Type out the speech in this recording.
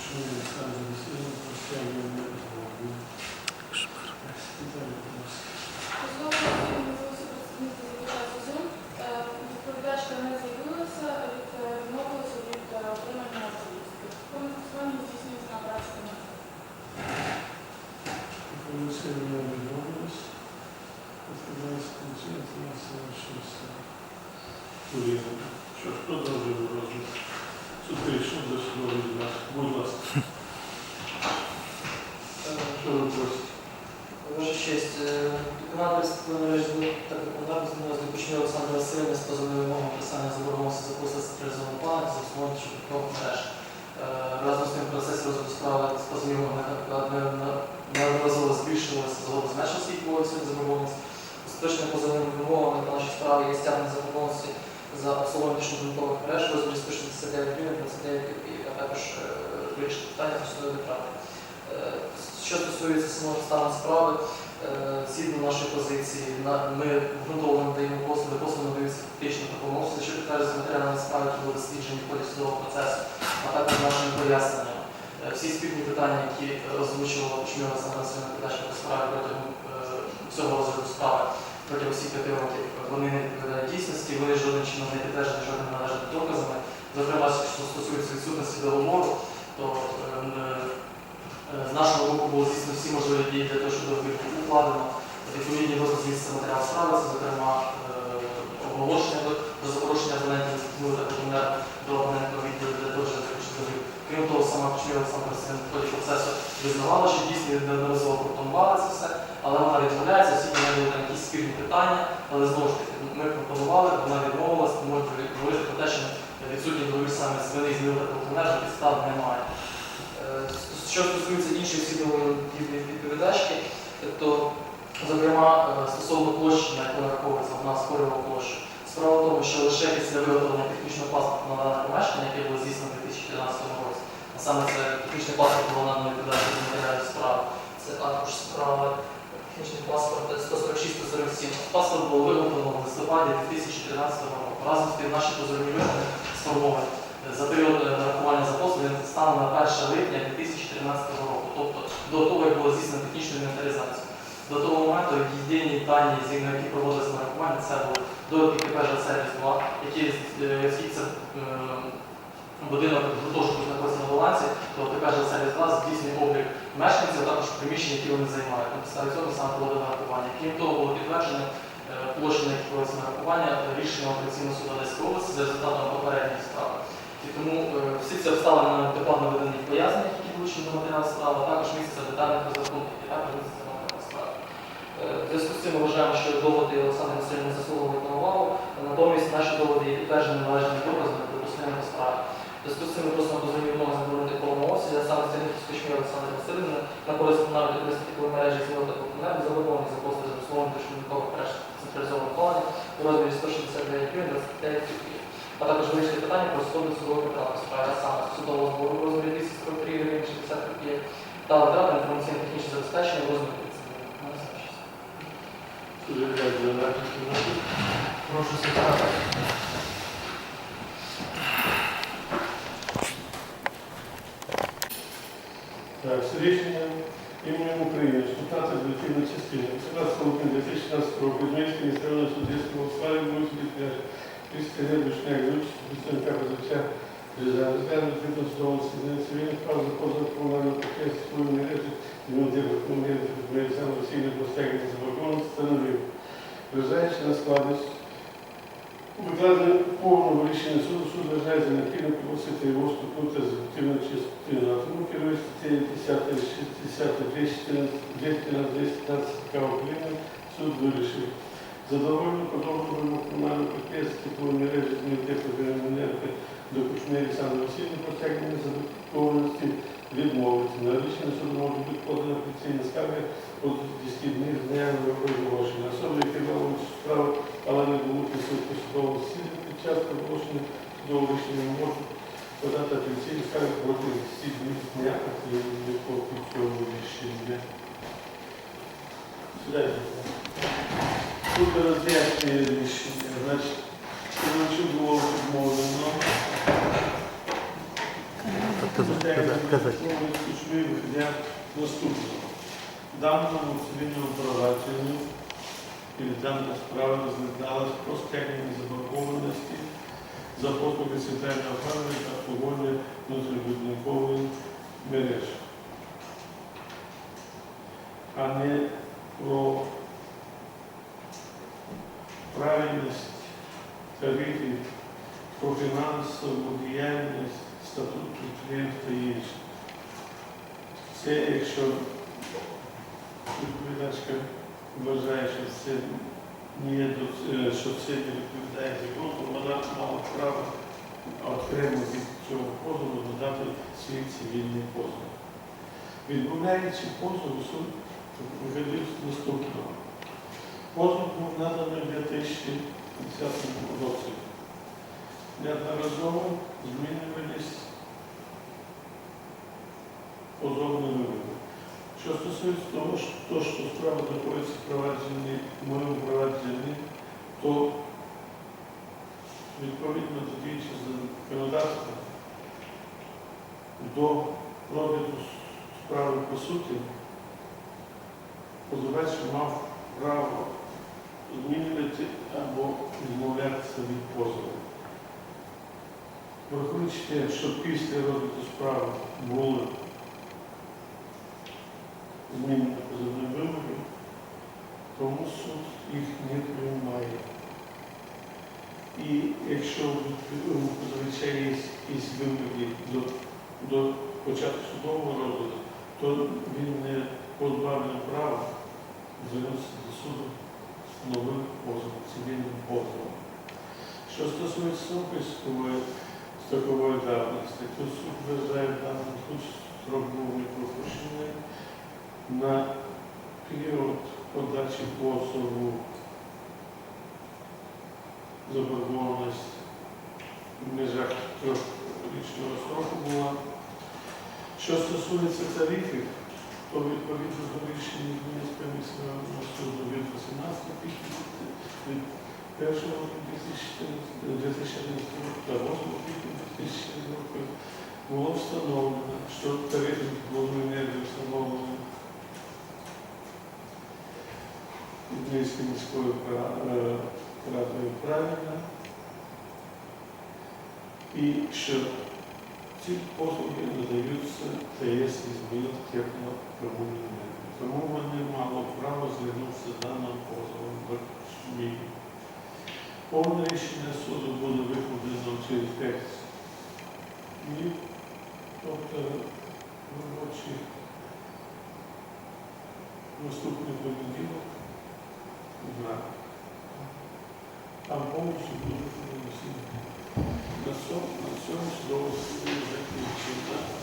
Кушнір Олександр процесі розгляду справи з вимогою неодноразово загалом зменшилося скільки було сьогодні заборгованість. Остаточними позовними вимогами по нашій справі є стягнення заборгованості за обслуговування швидких мереж розмірі 169 гривень 29 копійок, а також е, вирішити питання про судові витрати. Е, Що стосується самого стану справи, е, згідно нашої позиції, ми ґрунтовно надаємо послуги, послуги надаються фактично такому що підтверджується матеріальними справи, були досліджені в ході судового процесу, а також нашими поясненнями. Е, Всі спільні питання, які озвучувала Шміла Санкасовна передача по справі протягом е, всього розгляду справи, протягом всіх п'яти років, вони не відповідають дійсності, вони жодним чином не підтверджені жодними належними доказами. Зокрема, що стосується відсутності договору, то е, Е, З нашого боку було здійснено всі можливі дії для того, щоб договір був укладено. Відповідні докази матеріал справи, це, зокрема, оголошення до, запрошення абонентів комунер до абонентного відділу Крім того, сама Кучміра сам президент процесу визнавала, що дійсно неодноразово пропонувала це все, але вона відмовляється, оскільки в неї були там якісь спільні питання, але знову ж таки, ми пропонували, вона відмовилась, тому говорити про те, що відсутній договір саме з вини з та комунер, підстав немає. Е, Що стосується інших свідомих відповідачки, то, зокрема, е, стосовно площі, яку нараховується вона спорила площу. Справа в тому, що лише після виготовлення технічного паспорту на дане помешкання, яке було здійснено в 2013 році, а саме це технічний паспорт було надано відповідальність за матеріалів справи. Це також справа технічний паспорт 146-147. Паспорт було виготовлено в листопаді 2013 року. Разом з тим наші позовні вимоги сформовані за період е, нарахування за послуги станом на 1 липня 2013 року, тобто до того, як було здійснено технічну інвентаризацію. До того моменту єдині дані, згідно які проводилися нарахування, довідки КП «Сервіс 2», які, е, оскільки це е, будинок гуртожитку знаходиться на балансі, то КП «Сервіс 2» здійснює облік мешканців, а також приміщень, які вони займають. На підставі цього саме проводить нарахування. Крім того, було підтверджено е, площі, на проводиться нарахування рішення апеляційного суду Одеської області за результатом попередньої справи. І тому е, всі ці обставини нам докладно видані в поясненнях, які вилучені до матеріалу справи, а також містяться детальних розрахунків, які також містяться в матеріалі справи. Е, В зв'язку з цим вважаємо, що доводи Олександра Васильівни заслуговують на увагу, натомість наші доводи є підтверджені належними доказами допустимими по справі. В зв'язку з цим ми просимо дозволів вимоги заборонити повному обсязі, а саме з Кочмір Олександра Васильівни на користь комунальної підприємства мережі змови та комунальних заборгованих за послуги з обслуговування та швидкого мереж централізованого плані у розмірі 169 гривень 29 копійок. А також вирішити питання про сходу судової витрати справи, а саме судового збору в розмірі 243 гривень 60 копійок. Та витрати інформаційно-технічне забезпечення в розмірі 30 гривень. Ну, це все. Судові додати кімнати. Прошу секретаря. Так, з рішенням імені України 16 злочинної частини 18 липня 2016 року Зміївський міськрайонний суд Дійського справі був судді Після Душняк Люч, представника През на основни съдебни цивилни право за ползване и мултиракомерните документи само да сигне за върховната на на складност Обикладен полно вършен суд, суд държави за нативна пропусната и лошото на атома, пируистите 60-та, 214-та, 215-та, такава година, суд върши. Задоволено подобно на национално предприятие, като не режат на те, до Кучмі Олександра Васильівна протягнення задоволеності відмовити. На рішення суду може бути подана офіційна скарга от 10 днів з дня оголошення. Особи, які мали справу, але не було присутні судового засідання під час оголошення судового рішення, можуть подати офіційну скаргу протягом 10 днів з дня копії цього рішення. Сюди. Тут роз'яснює наступного. В даному цивільному провадженні дана справа розглядалась про стягнення заборгованості за послуги соціального охорони та обслуговування внутрібудинкової мереж, а не про правильність тарифів, про фінансову діяльність, статут підприємств та інше. Це якщо відповідачка вважає, що це не є е, що це не відповідає закону, вона мала право окремо від цього позову додати свій цивільний позов. Відмовляючи позову, суд виходив наступного. Позов був наданий в 2010 році. Неодноразово змінювались позовні вимоги. Що стосується того, що, що справа знаходиться в провадженні, в моєму провадженні, то відповідно до діючого законодавства до розгляду справи по суті, позивач мав право змінювати або відмовлятися від позову. Врахуючи те, що після розгляду справи були змінені позовні вимоги, тому суд їх не приймає. І якщо позивача є якісь вимоги до, до початку судового розгляду, то він не позбавлений права звернутися до суду з новим позовом, цивільним позовом. Що стосується судової строкової давності, то суд вважає в даному строк був не пропущений на період подачі позову заборгованість в межах трьохрічного строку була. Що стосується тарифів, то відповідно до рішення Змінського міського суду від 18 квітня від 1 2011 року та 8 квітня 2014 року було встановлено, Львівською міською пра- е, радою правильно, і що ці послуги надаються ТС із Білд теплопромовної енергії. Тому вони мали право звернутися даним позовом до СМІ. Повне рішення суду буде викладено через 5 днів, тобто робочий наступний понеділок. uma tampão de nós nasceu, nasceu somos doces, nos acreditamos,